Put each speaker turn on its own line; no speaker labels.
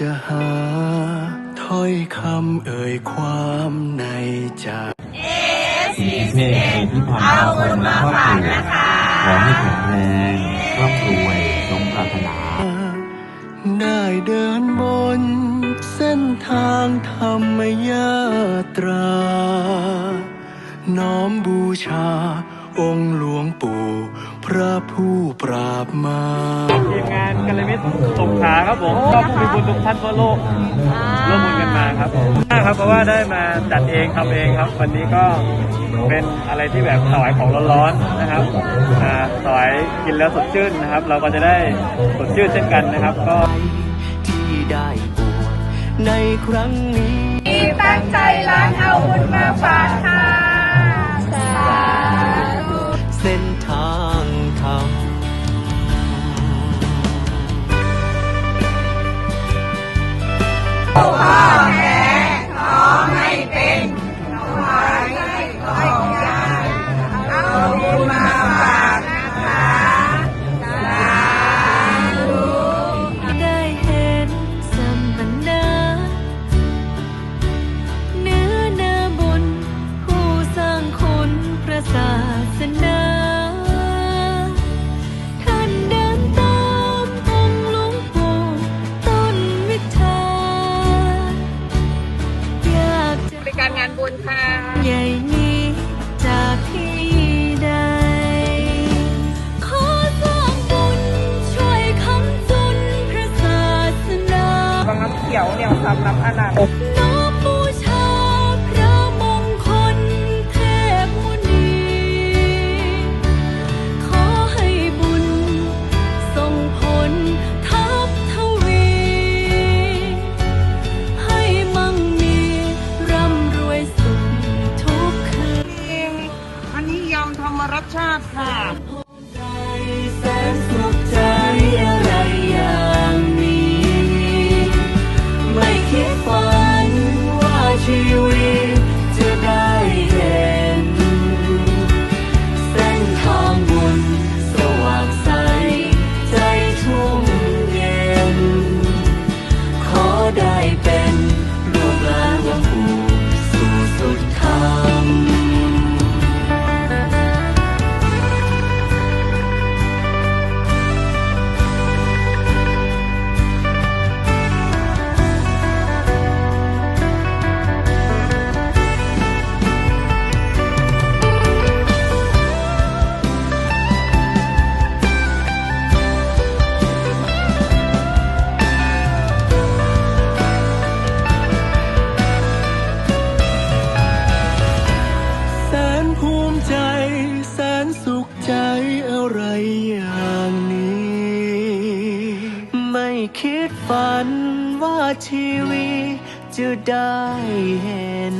อยากจะหาถ้อยคำเอ่ยความในใจ
สีเทพเอที่ผ่านเอาคนมาฝากนะคะขอให้แข็งแรงร่ำรวยสมปรารถนา
ได้เดินบน เส้นทางธรรมยาตรา น้อมบูชา องค์หลวงปู่พ ระผู้ปราบมาร
ทีมงานกัลยาณมิตรสงขลาครับผมก็ผู้มีบุญทุกท่านทั่วโลกร่วมบุญกันมาครับผมครับเพราะว่าได้มาจัดเองทำเองครับ วันนี้ก็เป็นอะไรที่แบบถวายของร้อนๆนะครับอ่าถวายกินแล้วสดชื่นนะครับ เราก็จะได้สดชื่นเช่นกันนะครับ ก็
ที่ได้บวชในครั้งนี้
ที่ตั้งใจร้านเอาบุญมา
เอะไรอย่างนี้ ไม่คิดฝันว่าชีวิตจะได้เห็น